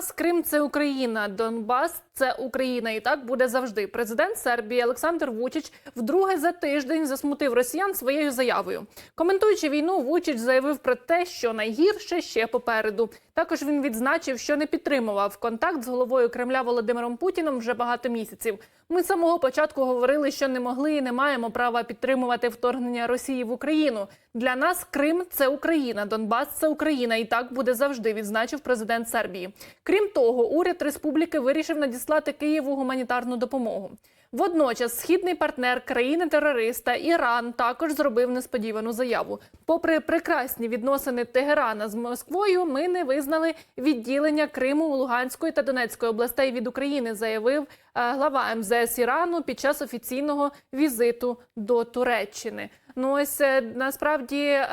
нас Крим це Україна, Донбас це Україна, і так буде завжди. Президент Сербії Олександр Вучич вдруге за тиждень засмутив росіян своєю заявою. Коментуючи війну, Вучич заявив про те, що найгірше ще попереду. Також він відзначив, що не підтримував контакт з головою Кремля Володимиром Путіном вже багато місяців. Ми з самого початку говорили, що не могли і не маємо права підтримувати вторгнення Росії в Україну. Для нас Крим це Україна, Донбас це Україна, і так буде завжди. Відзначив президент Сербії. Крім того, уряд республіки вирішив надіслати Києву гуманітарну допомогу. Водночас, східний партнер країни-терориста Іран також зробив несподівану заяву. Попри прекрасні відносини Тегерана з Москвою, ми не визнали відділення Криму, Луганської та Донецької областей від України, заявив е, глава МЗС Ірану під час офіційного візиту до Туреччини. Ну ось е, насправді е,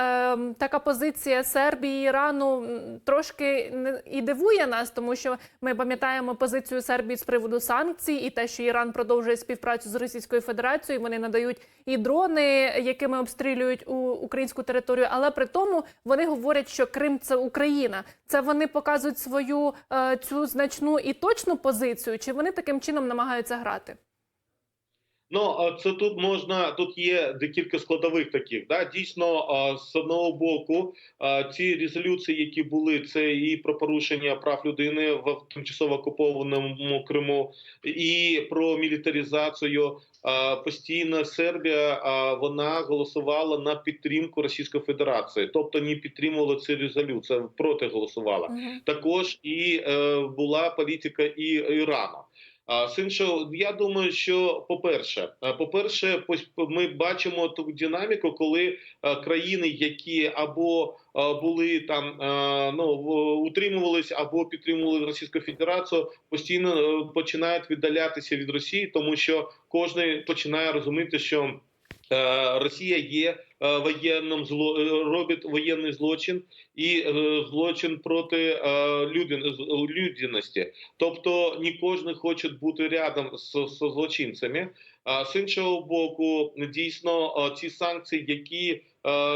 така позиція Сербії Ірану трошки і дивує нас, тому що ми пам'ятаємо позицію Сербії з приводу санкцій і те, що Іран продовжує співпрацю з Російською Федерацією. Вони надають і дрони, якими обстрілюють у українську територію. Але при тому вони говорять, що Крим це Україна. Це вони показують свою е, цю значну і точну позицію, чи вони таким чином намагаються грати? Ну це тут можна тут є декілька складових таких. Да, дійсно, з одного боку, ці резолюції, які були, це і про порушення прав людини в тимчасово окупованому Криму, і про мілітаризацію. Постійно Сербія вона голосувала на підтримку Російської Федерації, тобто не підтримувала ці резолюції, проти голосувала. Також і е, була політика і Ірану. З іншого, я думаю, що по-перше, е, по-перше, пос- ми бачимо ту динаміку, коли країни, які або були там ну утримувались або підтримували Російську Федерацію, постійно е, починають віддалятися від Росії, тому що кожен починає розуміти, що Росія є е, воєнним зло е, робить воєнний злочин і е, злочин проти е, людяності. Тобто не кожен хоче бути рядом з, з злочинцями. А з іншого боку, дійсно е, ці санкції, які е,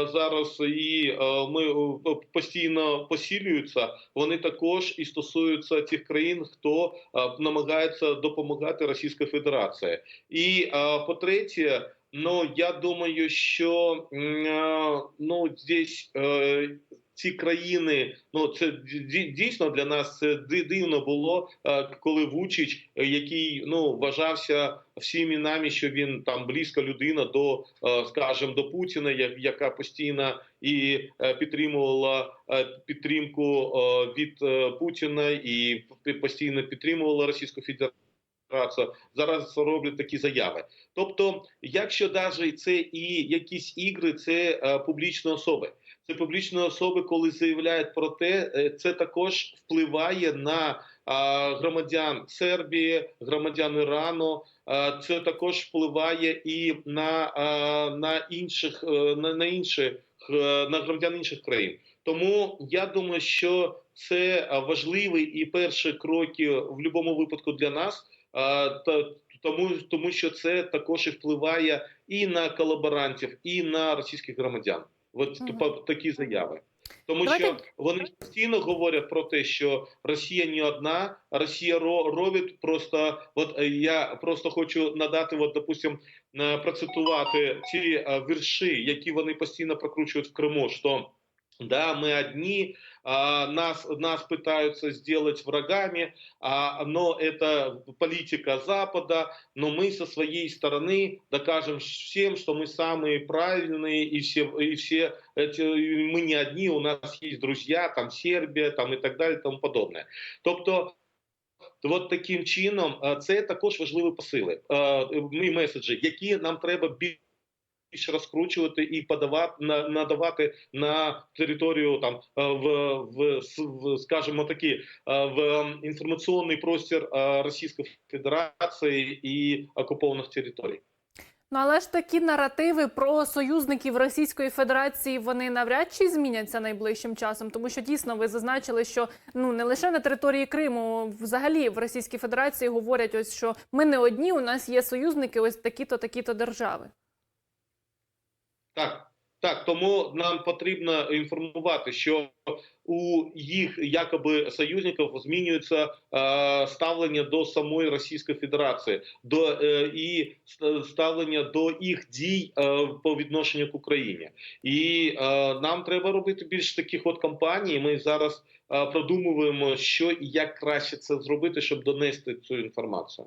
зараз і е, ми е, постійно посилюються, вони також і стосуються тих країн, хто е, намагається допомагати Російській Федерації. І е, по-третє, ну я думаю, що е, ну здесь е, ці країни, ну це ді- дійсно для нас це ди- дивно було, е, коли Вучич, е, який ну вважався всіми нами, що він там близька людина до, скажімо, до Путіна, яка постійно і підтримувала підтримку від Путіна і постійно підтримувала Російську Федерацію. Зараз роблять такі заяви. Тобто, якщо навіть це і якісь ігри, це е, публічні особи. Це публічні особи, коли заявляють про те, е, це також впливає на громадян Сербії, громадян Ірану. Це також впливає і на, на інших е, на, на інших е, на громадян інших країн. Тому я думаю, що це важливі і перші кроки в будь-якому випадку для нас. Тому, тому що це також і впливає і на колаборантів, і на російських громадян. От по- такі заяви. Тому Давайте- що вони постійно говорять про те, що Росія не одна, Росія ро- робить просто. От е, я просто хочу надати, от, допустим, е, процитувати ці е, вірші, які вони постійно прокручують в Криму. що Да, мы одни, а, нас, нас пытаются сделать врагами, а, но это политика Запада, но мы со своей стороны докажем всем, что мы самые правильные, и все, и все эти, и мы не одни, у нас есть друзья, там Сербия, там и так далі, тому подобне. Тобто, от таким чином, е, це також важливі посили, е, і меседжі, які нам треба більше більше розкручувати і подавати на надавати на територію там е, в, в, в скажімо такі е, в інформаційний простір е, Російської Федерації і окупованих територій. Ну але ж такі наративи про союзників Російської Федерації вони навряд чи зміняться найближчим часом, тому що дійсно ви зазначили, що ну не лише на території Криму, взагалі в Російській Федерації говорять, ось що ми не одні, у нас є союзники, ось такі-то, такі-то держави. Так, Так, тому нам потрібно інформувати, що у їх якоби союзників змінюється е, ставлення до самої Російської Федерації, до е, і ставлення до їх дій е, по відношенню к Україні. І е, нам треба робити більш таких от кампаній. Ми зараз е, продумуємо, що і як краще це зробити, щоб донести цю інформацію.